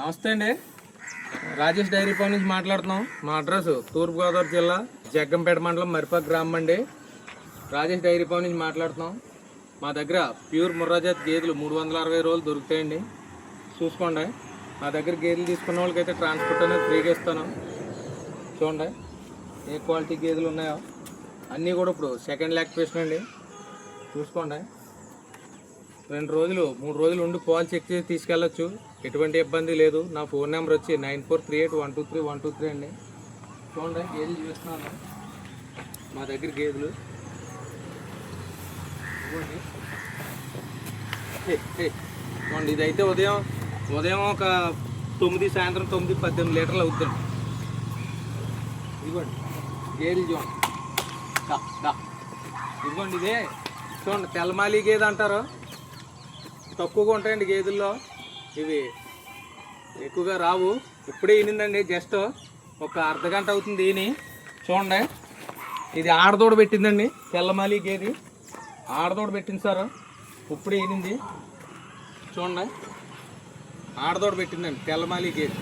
నమస్తే అండి. Rajesh dairy farm నుంచి మాట్లాడుతున్నాం. మా అడ్రస్ తూర్పుగోదావరి జిల్లా జగ్గంపేట మండలం మరిపాక్ గ్రామం అండి. రాజేష్ డైరీ ఫామ్ నుంచి మాట్లాడుతున్నాం. మా దగ్గర ప్యూర్ ముర్రాజాత్ గేదెలు మూడు వందల అరవై రోజులు దొరుకుతాయండి. చూసుకోండి. మా దగ్గర గేదెలు తీసుకున్న వాళ్ళకైతే ట్రాన్స్పోర్ట్ అనేది ఫ్రీగా ఇస్తాను. చూడండి. ఏ క్వాలిటీ గేదెలు ఉన్నాయో. అన్నీ కూడా ఇప్పుడు సెకండ్ లాక్టివేషన్ అండి. చూసుకోండి. రెండు రోజులు మూడు రోజులు ఉండి పాలు చెక్ చేసి తీసుకెళ్ళొచ్చు. ఎటువంటి ఇబ్బంది లేదు. నా ఫోన్ నెంబర్ వచ్చి nine four three eight one two three one two three అండి. చూడండి గేదెలు చూస్తున్నాను మా దగ్గర గేదెలు. చూడండి ఇదైతే ఉదయం ఉదయం ఒక తొమ్మిది సాయంత్రం తొమ్మిది పద్దెనిమిది లీటర్లు అవుతుంది ఇదిగోండి గేదెలు చూడండి. ఇదిగోండి ఇదే. చూడండి తెల్లమాలి గేదె అంటారు. తక్కువగా ఉంటాయండి గేదెల్లో. ఇవి ఎక్కువగా రావు. ఇప్పుడే ఈనిందండి జస్ట్ ఒక అర్ధ గంట అవుతుంది ఈని. చూడండి ఇది ఆడదోడ పెట్టిందండి తెల్లమాలి గేది. ఆడదోడ పెట్టింది సార్ ఇప్పుడే ఈనింది. చూడండి ఆడదోడ పెట్టిందండి తెల్లమాలి గేది.